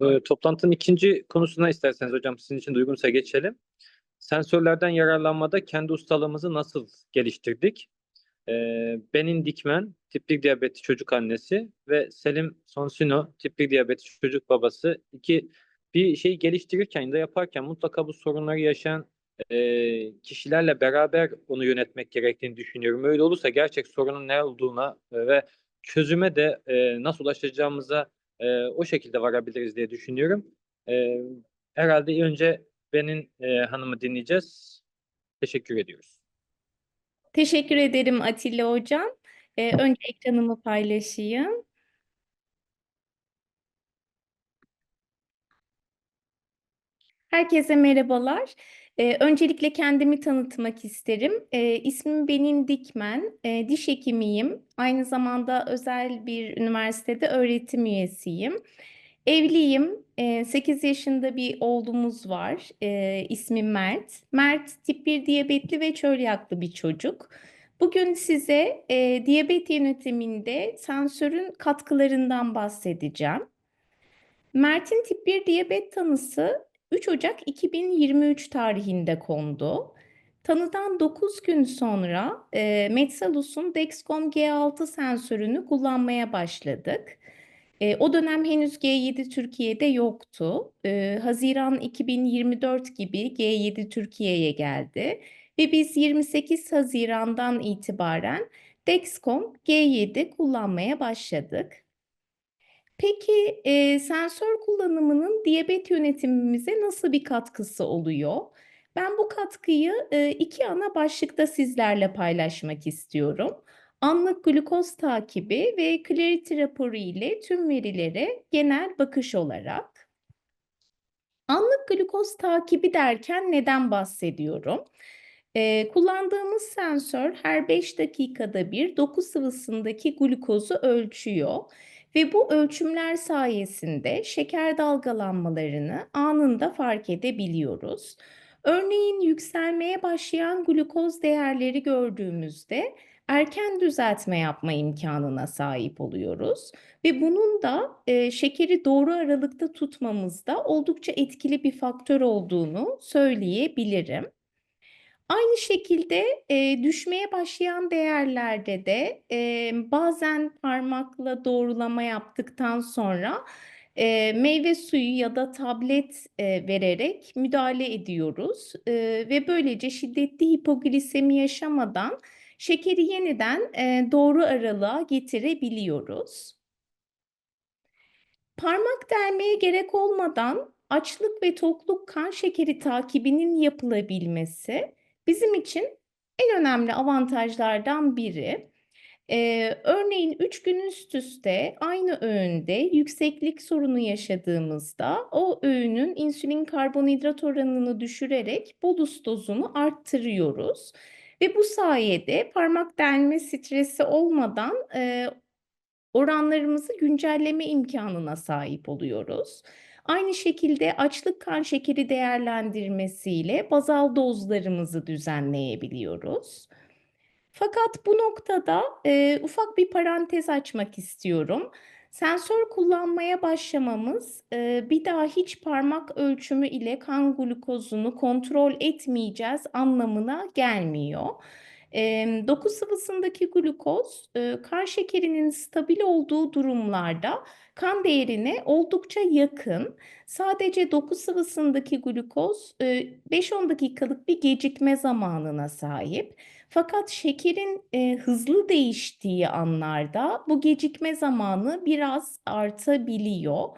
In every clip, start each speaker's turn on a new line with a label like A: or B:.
A: Ee, toplantının ikinci konusuna isterseniz hocam sizin için de uygunsa geçelim. Sensörlerden yararlanmada kendi ustalığımızı nasıl geliştirdik? Ee, Benin Dikmen, tip 1 diyabetli çocuk annesi ve Selim Sonsino, tip 1 diyabetli çocuk babası. İki, bir şey geliştirirken da yaparken mutlaka bu sorunları yaşayan e, kişilerle beraber onu yönetmek gerektiğini düşünüyorum. Öyle olursa gerçek sorunun ne olduğuna e, ve çözüme de e, nasıl ulaşacağımıza e, o şekilde varabiliriz diye düşünüyorum. E, herhalde önce Benin e, hanımı dinleyeceğiz. Teşekkür ediyoruz.
B: Teşekkür ederim Atilla Hocam. Ee, önce ekranımı paylaşayım. Herkese merhabalar. Ee, öncelikle kendimi tanıtmak isterim. Ee, ismim Benin Dikmen, Ee, diş hekimiyim. Aynı zamanda özel bir üniversitede öğretim üyesiyim. Evliyim, Ee, 8 yaşında bir oğlumuz var. Ee, ismi Mert. Mert tip 1 diyabetli ve çölyaklı bir çocuk. Bugün size e, diyabet yönetiminde sensörün katkılarından bahsedeceğim. Mert'in tip 1 diyabet tanısı 3 Ocak 2023 tarihinde kondu. Tanıdan 9 gün sonra e, Metsalus'un Dexcom G6 sensörünü kullanmaya başladık. E, o dönem henüz G7 Türkiye'de yoktu. E, Haziran 2024 gibi G7 Türkiye'ye geldi ve biz 28 Haziran'dan itibaren Dexcom G7 kullanmaya başladık. Peki e, sensör kullanımının diyabet yönetimimize nasıl bir katkısı oluyor? Ben bu katkıyı e, iki ana başlıkta sizlerle paylaşmak istiyorum. Anlık glukoz takibi ve Clarity raporu ile tüm verilere genel bakış olarak. Anlık glukoz takibi derken neden bahsediyorum? Ee, kullandığımız sensör her 5 dakikada bir doku sıvısındaki glukozu ölçüyor ve bu ölçümler sayesinde şeker dalgalanmalarını anında fark edebiliyoruz. Örneğin yükselmeye başlayan glukoz değerleri gördüğümüzde erken düzeltme yapma imkanına sahip oluyoruz ve bunun da e, şekeri doğru aralıkta tutmamızda oldukça etkili bir faktör olduğunu söyleyebilirim. Aynı şekilde e, düşmeye başlayan değerlerde de e, bazen parmakla doğrulama yaptıktan sonra e, meyve suyu ya da tablet e, vererek müdahale ediyoruz E, ve böylece şiddetli hipoglisemi yaşamadan şekeri yeniden e, doğru aralığa getirebiliyoruz. Parmak delmeye gerek olmadan açlık ve tokluk kan şekeri takibinin yapılabilmesi bizim için en önemli avantajlardan biri. Ee, örneğin 3 gün üst üste aynı öğünde yükseklik sorunu yaşadığımızda o öğünün insülin karbonhidrat oranını düşürerek bolus dozunu arttırıyoruz. Ve bu sayede parmak delme stresi olmadan e, oranlarımızı güncelleme imkanına sahip oluyoruz. Aynı şekilde açlık kan şekeri değerlendirmesiyle bazal dozlarımızı düzenleyebiliyoruz. Fakat bu noktada e, ufak bir parantez açmak istiyorum. Sensör kullanmaya başlamamız e, bir daha hiç parmak ölçümü ile kan glukozunu kontrol etmeyeceğiz anlamına gelmiyor. E, doku sıvısındaki glukoz e, kan şekerinin stabil olduğu durumlarda kan değerine oldukça yakın. Sadece doku sıvısındaki glukoz e, 5-10 dakikalık bir gecikme zamanına sahip. Fakat şekerin e, hızlı değiştiği anlarda bu gecikme zamanı biraz artabiliyor.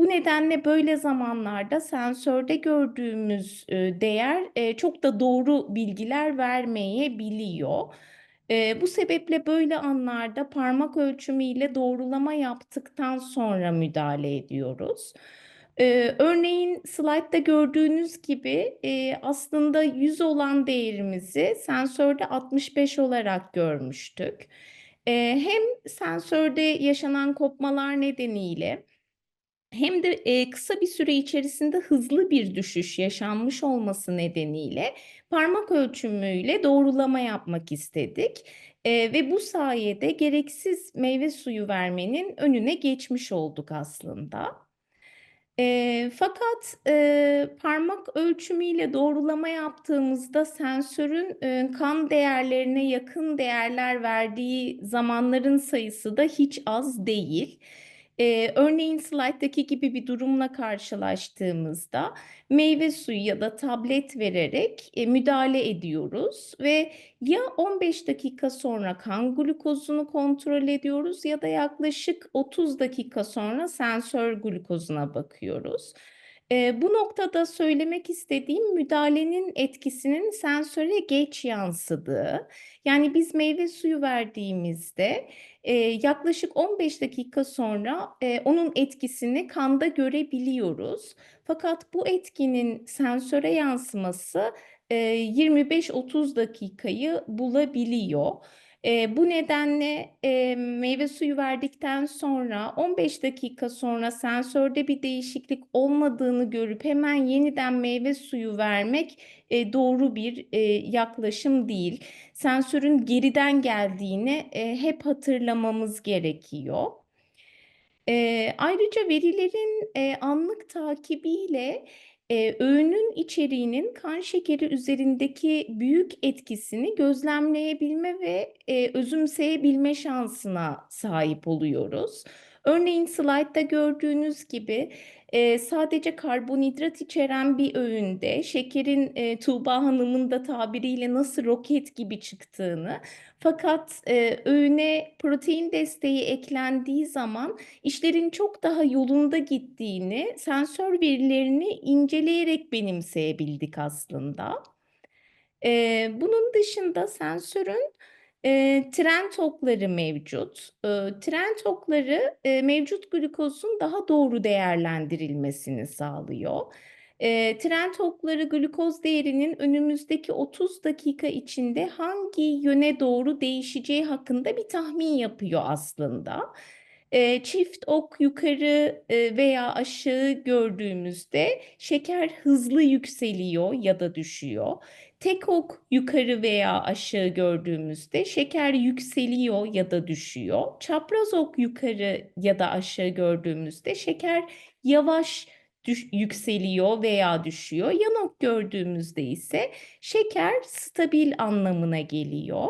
B: Bu nedenle böyle zamanlarda sensörde gördüğümüz e, değer e, çok da doğru bilgiler vermeyebiliyor. E, bu sebeple böyle anlarda parmak ölçümüyle doğrulama yaptıktan sonra müdahale ediyoruz. Örneğin slaytta gördüğünüz gibi aslında 100 olan değerimizi sensörde 65 olarak görmüştük. Hem sensörde yaşanan kopmalar nedeniyle hem de e, kısa bir süre içerisinde hızlı bir düşüş yaşanmış olması nedeniyle parmak ölçümüyle doğrulama yapmak istedik. E, ve bu sayede gereksiz meyve suyu vermenin önüne geçmiş olduk aslında. Eee, fakat eee, parmak ölçümüyle doğrulama yaptığımızda sensörün eee, kan değerlerine yakın değerler verdiği zamanların sayısı da hiç az değil. Eee, örneğin slayttaki gibi bir durumla karşılaştığımızda meyve suyu ya da tablet vererek e, müdahale ediyoruz ve ya 15 dakika sonra kan glukozunu kontrol ediyoruz ya da yaklaşık 30 dakika sonra sensör glukozuna bakıyoruz. Eee, bu noktada söylemek istediğim müdahalenin etkisinin sensöre geç yansıdığı. Yani biz meyve suyu verdiğimizde eee, yaklaşık 15 dakika sonra eee, onun etkisini kanda görebiliyoruz. Fakat bu etkinin sensöre yansıması eee, 25-30 dakikayı bulabiliyor. Eee, bu nedenle eee, meyve suyu verdikten sonra 15 dakika sonra sensörde bir değişiklik olmadığını görüp hemen yeniden meyve suyu vermek eee, doğru bir eee, yaklaşım değil. Sensörün geriden geldiğini eee, hep hatırlamamız gerekiyor. Eee, ayrıca verilerin eee, anlık takibiyle eee, öğünün içeriğinin kan şekeri üzerindeki büyük etkisini gözlemleyebilme ve eee, özümseyebilme şansına sahip oluyoruz. Örneğin slaytta gördüğünüz gibi eee, sadece karbonhidrat içeren bir öğünde şekerin eee, Tuğba Hanım'ın da tabiriyle nasıl roket gibi çıktığını, fakat eee, öğüne protein desteği eklendiği zaman işlerin çok daha yolunda gittiğini, sensör verilerini inceleyerek benimseyebildik aslında. Eee, bunun dışında sensörün eee, tren tokları mevcut. Eee, tren tokları eee, mevcut glukozun daha doğru değerlendirilmesini sağlıyor. Eee, tren tokları glukoz değerinin önümüzdeki 30 dakika içinde hangi yöne doğru değişeceği hakkında bir tahmin yapıyor aslında. Eee, çift ok yukarı eee, veya aşağı gördüğümüzde şeker hızlı yükseliyor ya da düşüyor. Tek ok yukarı veya aşağı gördüğümüzde şeker yükseliyor ya da düşüyor. Çapraz ok yukarı ya da aşağı gördüğümüzde şeker yavaş düş- yükseliyor veya düşüyor. Yan ok gördüğümüzde ise şeker stabil anlamına geliyor.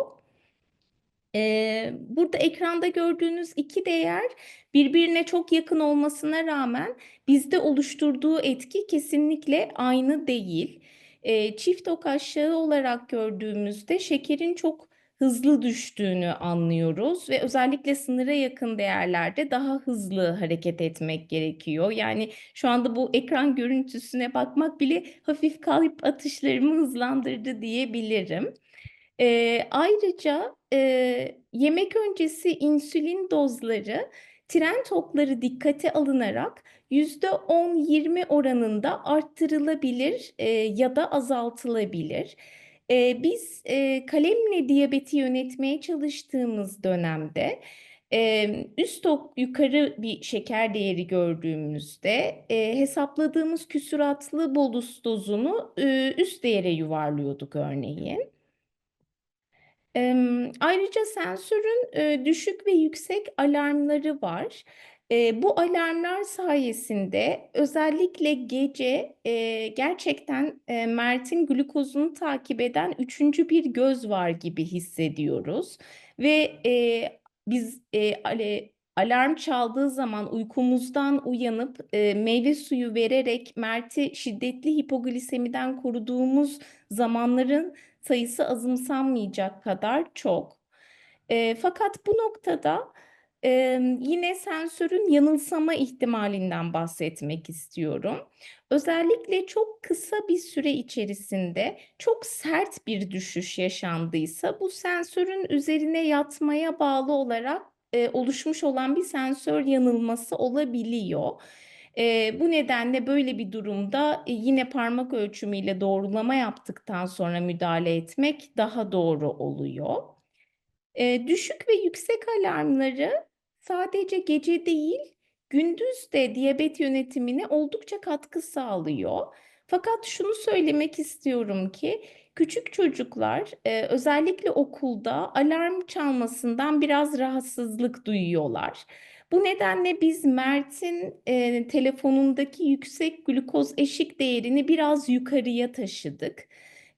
B: Eee, burada ekranda gördüğünüz iki değer birbirine çok yakın olmasına rağmen bizde oluşturduğu etki kesinlikle aynı değil. Eee, çift ok aşağı olarak gördüğümüzde şekerin çok hızlı düştüğünü anlıyoruz ve özellikle sınıra yakın değerlerde daha hızlı hareket etmek gerekiyor. Yani şu anda bu ekran görüntüsüne bakmak bile hafif kalp atışlarımı hızlandırdı diyebilirim. Eee, ayrıca eee, yemek öncesi insülin dozları tren topları dikkate alınarak %10-20 oranında arttırılabilir eee, ya da azaltılabilir. Eee, biz eee, kalemle diyabeti yönetmeye çalıştığımız dönemde eee, üst ok yukarı bir şeker değeri gördüğümüzde eee, hesapladığımız küsuratlı bolus dozunu eee, üst değere yuvarlıyorduk örneğin. Emm, ayrıca sensörün, eee, düşük ve yüksek alarmları var. Eee, bu alarmlar sayesinde özellikle gece, eee, gerçekten, eee, Mert'in glukozunu takip eden üçüncü bir göz var gibi hissediyoruz ve, eee, biz, eee, ale alarm çaldığı zaman uykumuzdan uyanıp, eee, meyve suyu vererek Mert'i şiddetli hipoglisemiden koruduğumuz zamanların sayısı azımsanmayacak kadar çok. Eee, fakat bu noktada emm, yine sensörün yanılsama ihtimalinden bahsetmek istiyorum. Özellikle çok kısa bir süre içerisinde çok sert bir düşüş yaşandıysa bu sensörün üzerine yatmaya bağlı olarak eee, oluşmuş olan bir sensör yanılması olabiliyor. Eee, bu nedenle böyle bir durumda e, yine parmak ölçümüyle doğrulama yaptıktan sonra müdahale etmek daha doğru oluyor. Eee, düşük ve yüksek alarmları sadece gece değil, gündüz de diyabet yönetimine oldukça katkı sağlıyor. Fakat şunu söylemek istiyorum ki küçük çocuklar eee, özellikle okulda alarm çalmasından biraz rahatsızlık duyuyorlar. Bu nedenle biz Mert'in e, telefonundaki yüksek glukoz eşik değerini biraz yukarıya taşıdık.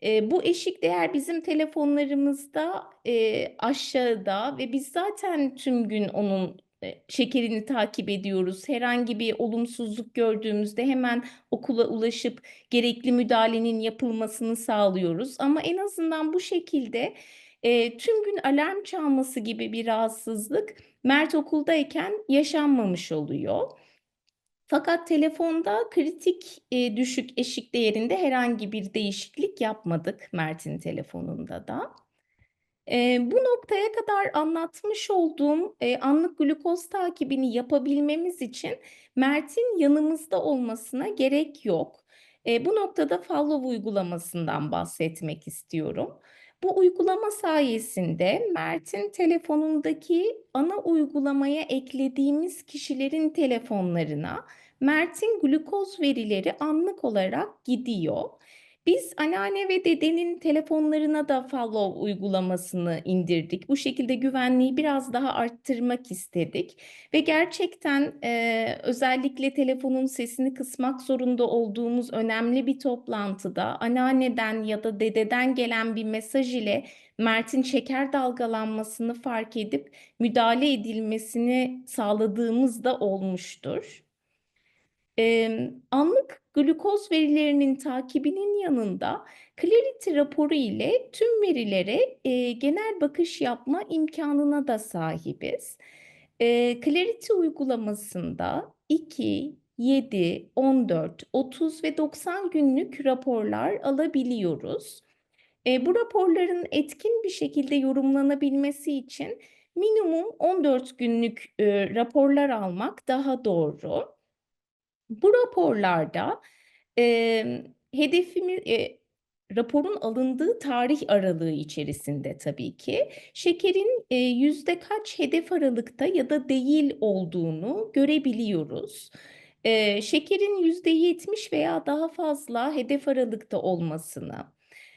B: E, bu eşik değer bizim telefonlarımızda e, aşağıda ve biz zaten tüm gün onun e, şekerini takip ediyoruz. Herhangi bir olumsuzluk gördüğümüzde hemen okula ulaşıp gerekli müdahalenin yapılmasını sağlıyoruz. Ama en azından bu şekilde e, tüm gün alarm çalması gibi bir rahatsızlık Mert okuldayken yaşanmamış oluyor. Fakat telefonda kritik e, düşük eşik değerinde herhangi bir değişiklik yapmadık Mert'in telefonunda da. E, bu noktaya kadar anlatmış olduğum e, anlık glukoz takibini yapabilmemiz için Mert'in yanımızda olmasına gerek yok. E, bu noktada Follow uygulamasından bahsetmek istiyorum. Bu uygulama sayesinde Mert'in telefonundaki ana uygulamaya eklediğimiz kişilerin telefonlarına Mert'in glukoz verileri anlık olarak gidiyor. Biz anneanne ve dedenin telefonlarına da Follow uygulamasını indirdik. Bu şekilde güvenliği biraz daha arttırmak istedik. Ve gerçekten e, özellikle telefonun sesini kısmak zorunda olduğumuz önemli bir toplantıda anneanneden ya da dededen gelen bir mesaj ile Mert'in şeker dalgalanmasını fark edip müdahale edilmesini sağladığımız da olmuştur. Ee, anlık glukoz verilerinin takibinin yanında Clarity raporu ile tüm verilere e, genel bakış yapma imkanına da sahibiz. E, Clarity uygulamasında 2, 7, 14, 30 ve 90 günlük raporlar alabiliyoruz. E, bu raporların etkin bir şekilde yorumlanabilmesi için minimum 14 günlük e, raporlar almak daha doğru. Bu raporlarda e, hedefimi e, raporun alındığı tarih aralığı içerisinde tabii ki şekerin e, yüzde kaç hedef aralıkta ya da değil olduğunu görebiliyoruz. E, şekerin yüzde yetmiş veya daha fazla hedef aralıkta olmasını,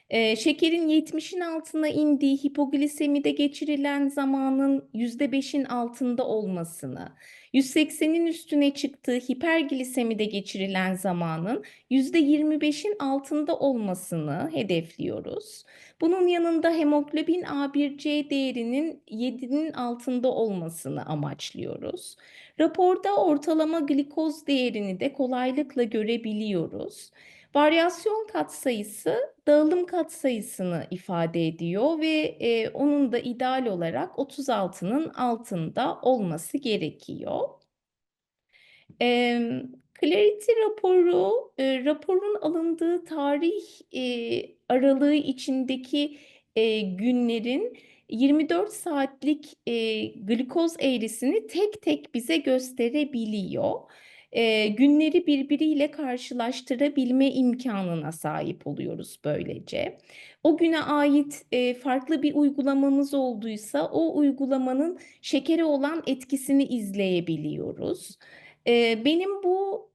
B: e, şekerin 70'in altına indiği hipoglisemide geçirilen zamanın %5'in altında olmasını, 180'in üstüne çıktığı hiperglisemide geçirilen zamanın %25'in altında olmasını hedefliyoruz. Bunun yanında hemoglobin A1C değerinin 7'nin altında olmasını amaçlıyoruz. Raporda ortalama glikoz değerini de kolaylıkla görebiliyoruz. Varyasyon katsayısı dağılım katsayısını ifade ediyor ve e, onun da ideal olarak 36'nın altında olması gerekiyor. E, Clarity raporu, e, raporun alındığı tarih e, aralığı içindeki e, günlerin 24 saatlik e, glikoz eğrisini tek tek bize gösterebiliyor e, günleri birbiriyle karşılaştırabilme imkanına sahip oluyoruz böylece. O güne ait e, farklı bir uygulamamız olduysa o uygulamanın şekere olan etkisini izleyebiliyoruz. Benim bu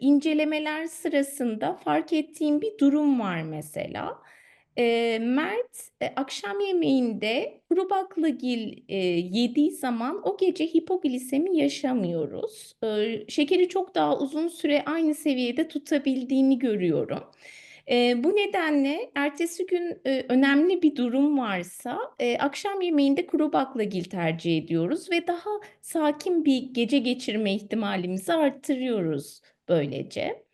B: incelemeler sırasında fark ettiğim bir durum var mesela. E, Mert e, akşam yemeğinde kuru baklagil e, yediği zaman o gece hipoglisemi yaşamıyoruz. E, şekeri çok daha uzun süre aynı seviyede tutabildiğini görüyorum. E, bu nedenle ertesi gün e, önemli bir durum varsa e, akşam yemeğinde kuru baklagil tercih ediyoruz ve daha sakin bir gece geçirme ihtimalimizi arttırıyoruz böylece.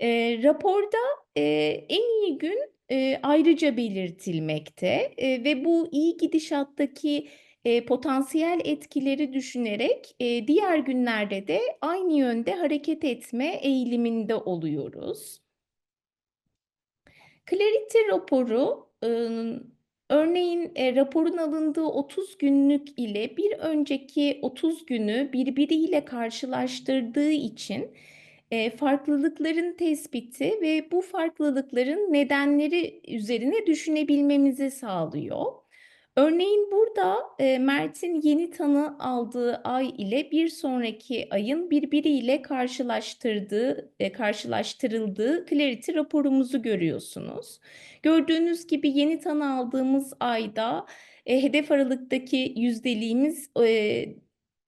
B: E, raporda e, en iyi gün e, ayrıca belirtilmekte e, ve bu iyi gidişattaki e, potansiyel etkileri düşünerek e, diğer günlerde de aynı yönde hareket etme eğiliminde oluyoruz. Clarity raporu e, örneğin e, raporun alındığı 30 günlük ile bir önceki 30 günü birbiriyle karşılaştırdığı için e, farklılıkların tespiti ve bu farklılıkların nedenleri üzerine düşünebilmemizi sağlıyor. Örneğin burada e, Mert'in yeni tanı aldığı ay ile bir sonraki ayın birbiriyle karşılaştırdığı, e, karşılaştırıldığı Clarity raporumuzu görüyorsunuz. Gördüğünüz gibi yeni tanı aldığımız ayda e, hedef aralıktaki yüzdeliğimiz e,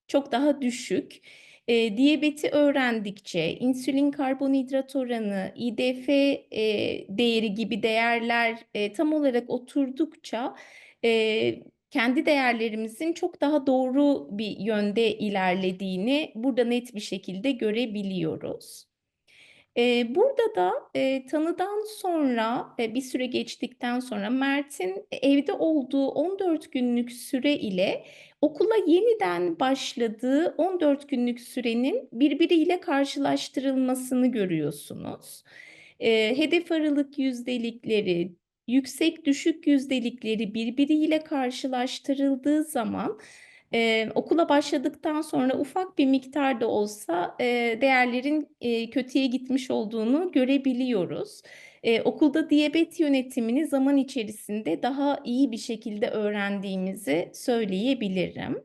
B: çok daha düşük. Eee, diyabeti öğrendikçe, insülin karbonhidrat oranı, IDF eee, değeri gibi değerler eee, tam olarak oturdukça eee, kendi değerlerimizin çok daha doğru bir yönde ilerlediğini burada net bir şekilde görebiliyoruz. Eee, burada da eee, tanıdan sonra eee, bir süre geçtikten sonra Mert'in evde olduğu 14 günlük süre ile okula yeniden başladığı 14 günlük sürenin birbiriyle karşılaştırılmasını görüyorsunuz. Eee, hedef aralık yüzdelikleri, yüksek düşük yüzdelikleri birbiriyle karşılaştırıldığı zaman eee, okula başladıktan sonra ufak bir miktar da olsa eee, değerlerin eee, kötüye gitmiş olduğunu görebiliyoruz. Eee, okulda diyabet yönetimini zaman içerisinde daha iyi bir şekilde öğrendiğimizi söyleyebilirim.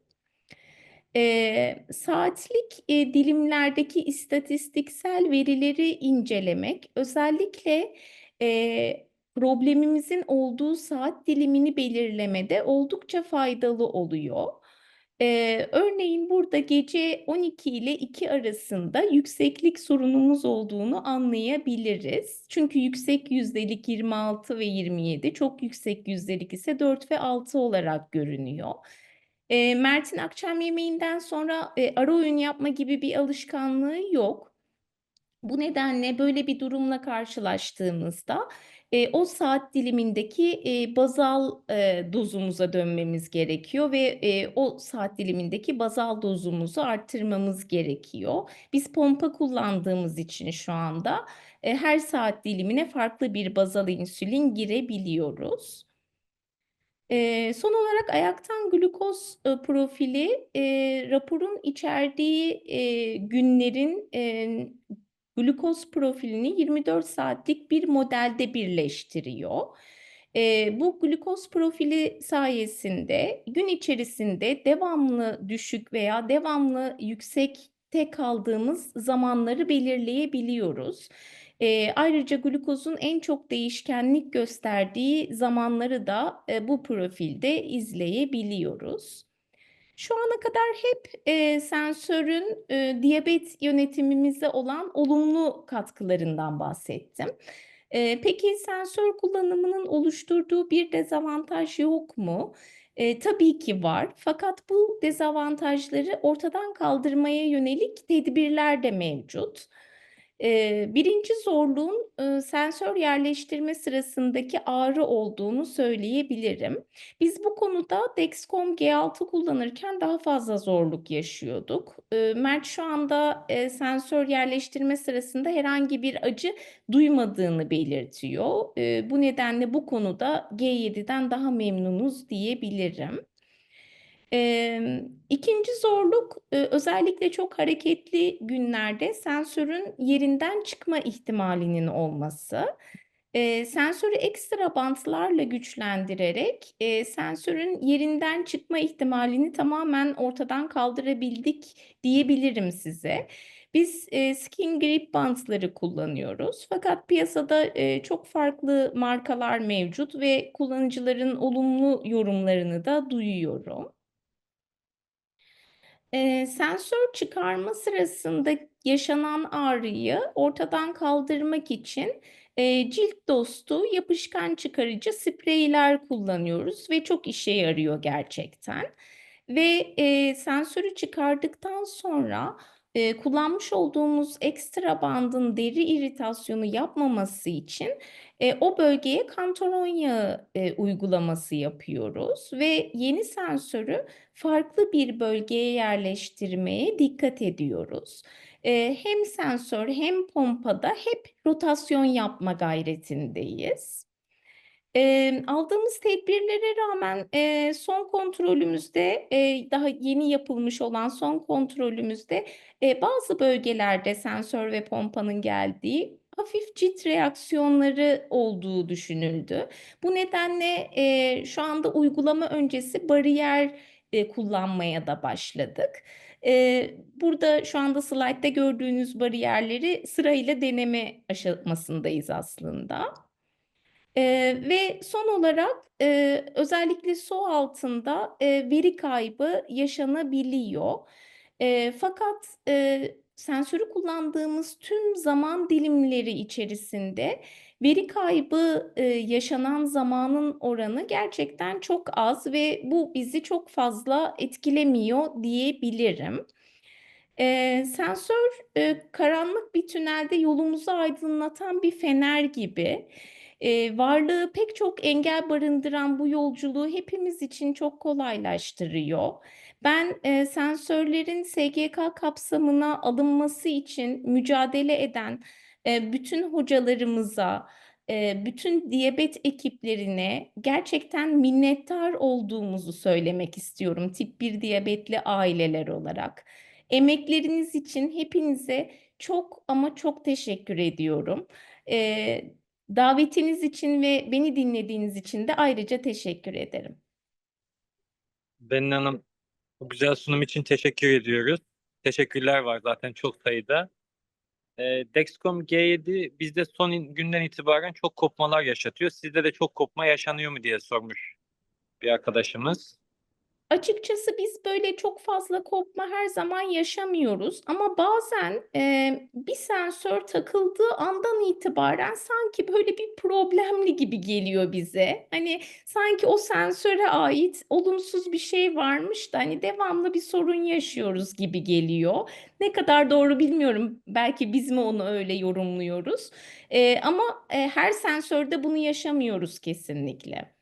B: Eee, saatlik eee, dilimlerdeki istatistiksel verileri incelemek özellikle eee, problemimizin olduğu saat dilimini belirlemede oldukça faydalı oluyor. Eee, örneğin burada gece 12 ile 2 arasında yükseklik sorunumuz olduğunu anlayabiliriz. Çünkü yüksek yüzdelik 26 ve 27, çok yüksek yüzdelik ise 4 ve 6 olarak görünüyor. Eee, Mert'in akşam yemeğinden sonra eee, ara öğün yapma gibi bir alışkanlığı yok. Bu nedenle böyle bir durumla karşılaştığımızda eee, o saat dilimindeki eee, bazal eee, dozumuza dönmemiz gerekiyor ve eee, o saat dilimindeki bazal dozumuzu arttırmamız gerekiyor. Biz pompa kullandığımız için şu anda eee, her saat dilimine farklı bir bazal insülin girebiliyoruz. Eee, son olarak ayaktan glukoz ııı, profili eee, raporun içerdiği eee, günlerin eee, glukoz profilini 24 saatlik bir modelde birleştiriyor. Eee, bu glukoz profili sayesinde gün içerisinde devamlı düşük veya devamlı yüksekte kaldığımız zamanları belirleyebiliyoruz. Eee, ayrıca glukozun en çok değişkenlik gösterdiği zamanları da eee, bu profilde izleyebiliyoruz. Şu ana kadar hep eee, sensörün eee, diyabet yönetimimize olan olumlu katkılarından bahsettim. Eee, peki sensör kullanımının oluşturduğu bir dezavantaj yok mu? Eee, tabii ki var. Fakat bu dezavantajları ortadan kaldırmaya yönelik tedbirler de mevcut. Birinci zorluğun sensör yerleştirme sırasındaki ağrı olduğunu söyleyebilirim. Biz bu konuda Dexcom G6 kullanırken daha fazla zorluk yaşıyorduk. Mert şu anda sensör yerleştirme sırasında herhangi bir acı duymadığını belirtiyor. Bu nedenle bu konuda G7'den daha memnunuz diyebilirim. Emm, ikinci zorluk, ııı, özellikle çok hareketli günlerde sensörün yerinden çıkma ihtimalinin olması. Eee, sensörü ekstra bantlarla güçlendirerek eee, sensörün yerinden çıkma ihtimalini tamamen ortadan kaldırabildik diyebilirim size. Biz eee, skin grip bantları kullanıyoruz. Fakat piyasada eee, çok farklı markalar mevcut ve kullanıcıların olumlu yorumlarını da duyuyorum. Eee, sensör çıkarma sırasında yaşanan ağrıyı ortadan kaldırmak için eee, cilt dostu yapışkan çıkarıcı spreyler kullanıyoruz ve çok işe yarıyor gerçekten. Ve eee, sensörü çıkardıktan sonra eee, kullanmış olduğumuz ekstra bandın deri iritasyonu yapmaması için eee, o bölgeye kantaron yağı eee, uygulaması yapıyoruz ve yeni sensörü farklı bir bölgeye yerleştirmeye dikkat ediyoruz. Eee, hem sensör hem pompada hep rotasyon yapma gayretindeyiz. Emm, aldığımız tedbirlere rağmen eee, son kontrolümüzde eee, daha yeni yapılmış olan son kontrolümüzde eee, bazı bölgelerde sensör ve pompanın geldiği hafif cilt reaksiyonları olduğu düşünüldü. Bu nedenle eee, şu anda uygulama öncesi bariyer eee, kullanmaya da başladık. Eee, burada şu anda slaytta gördüğünüz bariyerleri sırayla deneme aşamasındayız aslında. Eee, ve son olarak eee, özellikle su altında eee, veri kaybı yaşanabiliyor. Eee, fakat, eee, sensörü kullandığımız tüm zaman dilimleri içerisinde veri kaybı, eee, yaşanan zamanın oranı gerçekten çok az ve bu bizi çok fazla etkilemiyor diyebilirim. Eee, sensör, eee, karanlık bir tünelde yolumuzu aydınlatan bir fener gibi. Eee, varlığı pek çok engel barındıran bu yolculuğu hepimiz için çok kolaylaştırıyor. Ben, eee, sensörlerin SGK kapsamına alınması için mücadele eden, eee, bütün hocalarımıza, bütün diyabet ekiplerine gerçekten minnettar olduğumuzu söylemek istiyorum tip 1 diyabetli aileler olarak. Emekleriniz için hepinize çok ama çok teşekkür ediyorum. Eee, davetiniz için ve beni dinlediğiniz için de ayrıca teşekkür ederim.
A: Benin Hanım, bu güzel sunum için teşekkür ediyoruz. Teşekkürler var zaten çok sayıda. Eee, Dexcom G7 bizde son günden itibaren çok kopmalar yaşatıyor. Sizde de çok kopma yaşanıyor mu diye sormuş bir arkadaşımız.
B: Açıkçası biz böyle çok fazla kopma her zaman yaşamıyoruz ama bazen, eee, bir sensör takıldığı andan itibaren sanki böyle bir problemli gibi geliyor bize. Hani, sanki o sensöre ait olumsuz bir şey varmış da, hani, devamlı bir sorun yaşıyoruz gibi geliyor. Ne kadar doğru bilmiyorum. Belki biz mi onu öyle yorumluyoruz? Eee, ama, eee, her sensörde bunu yaşamıyoruz kesinlikle.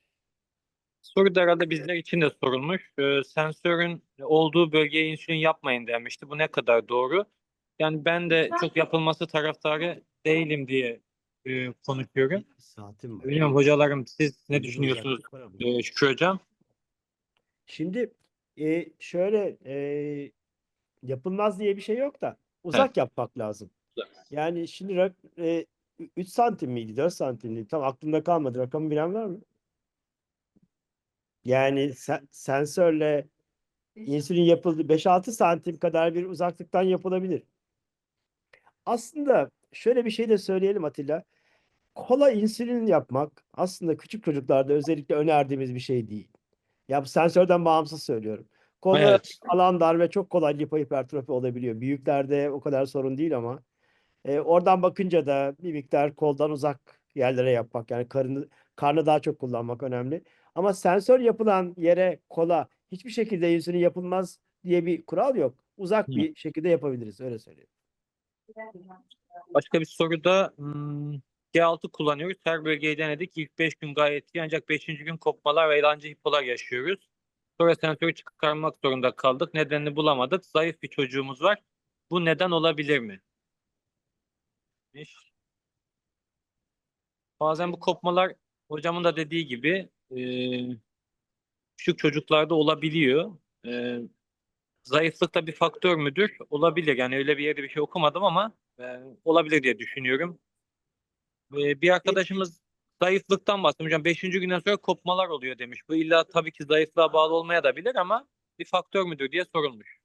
A: Soru da arada bizler için de sorulmuş. Eee, sensörün olduğu bölgeye insülin yapmayın denmişti. Bu ne kadar doğru? Yani ben de çok yapılması taraftarı değilim diye, eee, konuşuyorum.
C: Saatim var.
A: Bilmiyorum hocalarım siz ne düşünüyorsunuz, eee, Şükrü Hocam?
C: Şimdi, eee, şöyle, eee, yapılmaz diye bir şey yok da uzak yapmak lazım. Yani şimdi ü 3 santim miydi, 4 santim miydi? Tam aklımda kalmadı. Rakamı bilen var mı? Yani sen sensörle insülin yapıldı 5-6 santim kadar bir uzaklıktan yapılabilir. Aslında şöyle bir şey de söyleyelim Atilla. Kola insülin yapmak aslında küçük çocuklarda özellikle önerdiğimiz bir şey değil. Ya bu sensörden bağımsız söylüyorum. Kola
A: Evet.
C: alan dar ve çok kolay lipohipertrofi olabiliyor. Büyüklerde o kadar sorun değil ama eee, oradan bakınca da bir miktar koldan uzak yerlere yapmak yani karını karnı daha çok kullanmak önemli. Ama sensör yapılan yere kola hiçbir şekilde insülin yapılmaz diye bir kural yok. Uzak
A: Hı.
C: bir şekilde yapabiliriz öyle söyleyeyim.
A: Başka bir soruda ımm, G6 kullanıyoruz. Her bölgeyi denedik. İlk 5 gün gayet iyi ancak 5. gün kopmalar ve eğlence hipolar yaşıyoruz. Sonra sensörü çıkarmak zorunda kaldık. Nedenini bulamadık. Zayıf bir çocuğumuz var. Bu neden olabilir mi? Bazen bu kopmalar hocamın da dediği gibi eee, küçük çocuklarda olabiliyor. Eee, zayıflık da bir faktör müdür? Olabilir. Yani öyle bir yerde bir şey okumadım ama eee, olabilir diye düşünüyorum. Eee, bir arkadaşımız zayıflıktan bahsetmiş. Hocam 5. günden sonra kopmalar oluyor demiş. Bu illa tabii ki zayıflığa bağlı olmayabilir ama bir faktör müdür diye sorulmuş.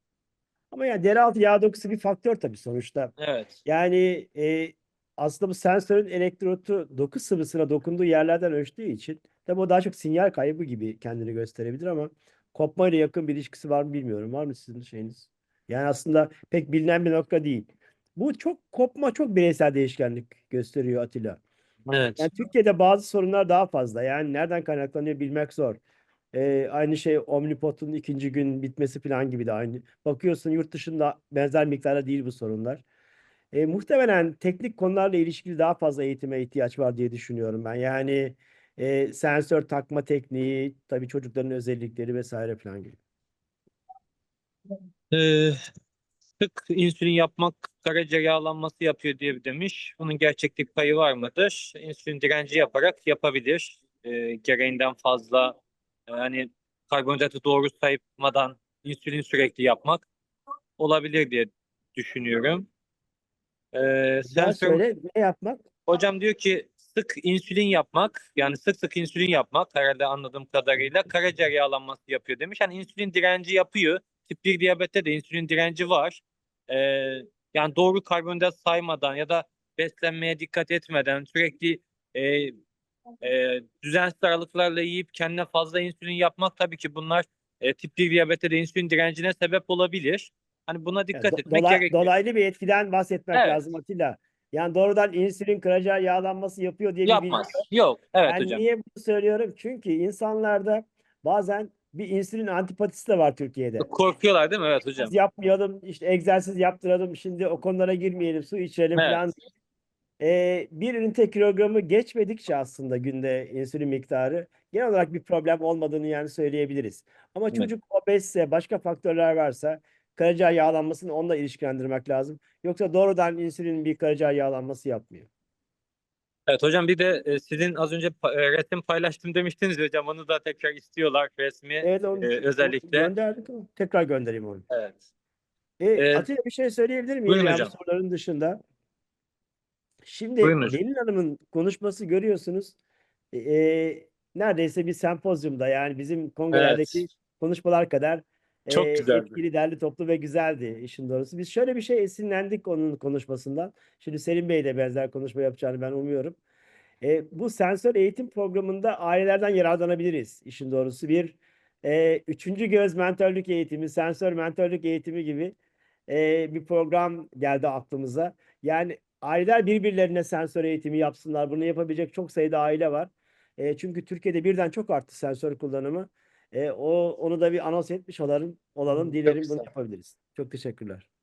C: Ama yani deri altı yağ dokusu bir faktör tabii sonuçta.
A: Evet.
C: Yani eee, aslında bu sensörün elektrotu doku sıvısına dokunduğu yerlerden ölçtüğü için tabii o daha çok sinyal kaybı gibi kendini gösterebilir ama kopmayla yakın bir ilişkisi var mı bilmiyorum. Var mı sizin şeyiniz? Yani aslında pek bilinen bir nokta değil. Bu çok kopma çok bireysel değişkenlik gösteriyor Atilla.
A: Evet.
C: Yani Türkiye'de bazı sorunlar daha fazla. Yani nereden kaynaklanıyor bilmek zor. Ee, aynı şey Omnipot'un ikinci gün bitmesi falan gibi de aynı. Bakıyorsun yurt dışında benzer miktarda değil bu sorunlar. E, muhtemelen teknik konularla ilişkili daha fazla eğitime ihtiyaç var diye düşünüyorum ben. Yani e, sensör takma tekniği, tabii çocukların özellikleri vesaire falan gibi.
A: Eee, sık insülin yapmak karaciğer yağlanması yapıyor diye demiş. Bunun gerçeklik payı var mıdır? İnsülin direnci yaparak yapabilir. Eee, gereğinden fazla yani karbonhidratı doğru saymadan insülin sürekli yapmak olabilir diye düşünüyorum.
C: Daha
A: sensör
C: söyle ne yapmak?
A: Hocam diyor ki sık insülin yapmak yani sık sık insülin yapmak herhalde anladığım kadarıyla karaciğer yağlanması yapıyor demiş. Yani insülin direnci yapıyor. Tip 1 diyabette de insülin direnci var. Ee, yani doğru karbonhidrat saymadan ya da beslenmeye dikkat etmeden sürekli e, e, düzensiz aralıklarla yiyip kendine fazla insülin yapmak tabii ki bunlar e, tip 1 diyabette de insülin direncine sebep olabilir. Hani buna
C: Yani
A: dikkat
C: do-
A: etmek
C: dola-
A: gerekiyor.
C: dolaylı bir etkiden bahsetmek
A: Evet.
C: lazım Atilla. Yani doğrudan insülin karaciğer yağlanması yapıyor diye bir bilgi
A: Yapmaz.
C: yok.
A: Yok. Evet
C: Ben
A: hocam.
C: niye bunu söylüyorum? Çünkü insanlarda bazen bir insülin antipatisi de var Türkiye'de.
A: Korkuyorlar değil mi? Evet hocam.
C: Biz yapmayalım, işte egzersiz yaptıralım, şimdi o konulara girmeyelim, su içelim
A: Evet.
C: falan. Ee, bir ünite kilogramı geçmedikçe aslında günde insülin miktarı genel olarak bir problem olmadığını yani söyleyebiliriz. Ama
A: Evet.
C: çocuk obezse, başka faktörler varsa karaciğer yağlanmasını onunla ilişkilendirmek lazım. Yoksa doğrudan insülin bir karaciğer yağlanması yapmıyor.
A: Evet hocam bir de e, sizin az önce e, resim paylaştım demiştiniz hocam. Onu da tekrar istiyorlar resmi.
C: Evet, onu
A: e, özellikle.
C: gönderdik ama tekrar göndereyim onu.
A: Evet.
C: E,
A: Ee,
C: Atilla bir şey söyleyebilir miyim
A: buyurun
C: yani
A: hocam.
C: soruların dışında? Şimdi. Pelin Hanım'ın konuşması görüyorsunuz. E, e, neredeyse bir sempozyumda yani bizim kongrelerdeki
A: Evet.
C: konuşmalar kadar
A: Çok
C: e,
A: güzeldi.
C: etkili, derli toplu ve güzeldi işin doğrusu. Biz şöyle bir şey esinlendik onun konuşmasından. Şimdi Selim Bey de benzer konuşma yapacağını ben umuyorum. E, bu sensör eğitim programında ailelerden yararlanabiliriz işin doğrusu. Bir e, üçüncü göz mentörlük eğitimi, sensör mentörlük eğitimi gibi e, bir program geldi aklımıza. Yani aileler birbirlerine sensör eğitimi yapsınlar. Bunu yapabilecek çok sayıda aile var. E, çünkü Türkiye'de birden çok arttı sensör kullanımı. E, o onu da bir anons etmiş olalım. Olalım. Dilerim bunu
A: güzel.
C: yapabiliriz. Çok teşekkürler.